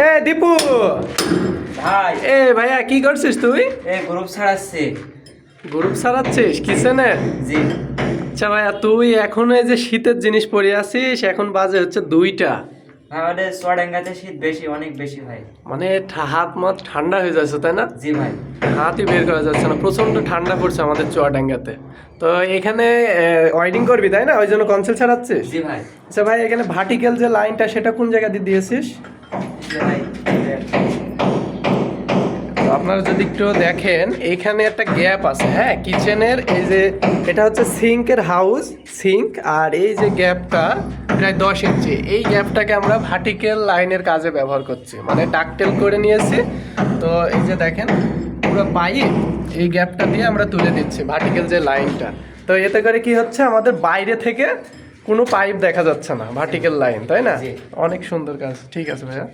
এ দীপু। ভাই। এ ভাইয়া কি করছিস তুই? এই গ্রুপ ছাড়াচ্ছে। গ্রুপ সারাচ্ছিস কিচেনের জি। আচ্ছা ভাইয়া তুই এখন এই যে শীতের জিনিস পরে আছিস এখন বাজে হচ্ছে দুইটা। আমাদের চুয়াডাঙ্গাতে শীত বেশি অনেক বেশি ভাই। মানে হাত মাত ঠান্ডা হয়ে যাচ্ছে তাই না? জি ভাই। হাতই বের করা যাচ্ছে না প্রচণ্ড ঠান্ডা পড়ছে আমাদের চুয়াডাঙ্গাতে তো এখানে ওয়াইডিং করবি তাই না? ওই জন্য কনসেল ছাড়াচ্ছিস? জি ভাই। আচ্ছা ভাই এখানে ভার্টিক্যাল যে লাইনটা সেটা কোন জায়গা দিয়ে দিয়েছিস? আপনারা যদি একটু দেখেন এখানে একটা গ্যাপ আছে। হ্যাঁ কিচেনের এই যে এটা হচ্ছে সিঙ্কের হাউস সিঙ্ক আর এই যে গ্যাপটা প্রায় দশ ইঞ্চি। এই গ্যাপটাকে আমরা ভার্টিক্যাল লাইনের কাজে ব্যবহার করছি। মানে ডাকটেল করে নিয়েছি। তো এই যে দেখেন পুরো পাইপ এই গ্যাপটা দিয়ে আমরা তুলে দিচ্ছি ভার্টিক্যাল যে লাইনটা। তো এতে করে কি হচ্ছে আমাদের বাইরে থেকে কোনো পাইপ দেখা যাচ্ছে না ভার্টিক্যাল লাইন তাই না? অনেক সুন্দর কাজ। ঠিক আছে ভাইয়া।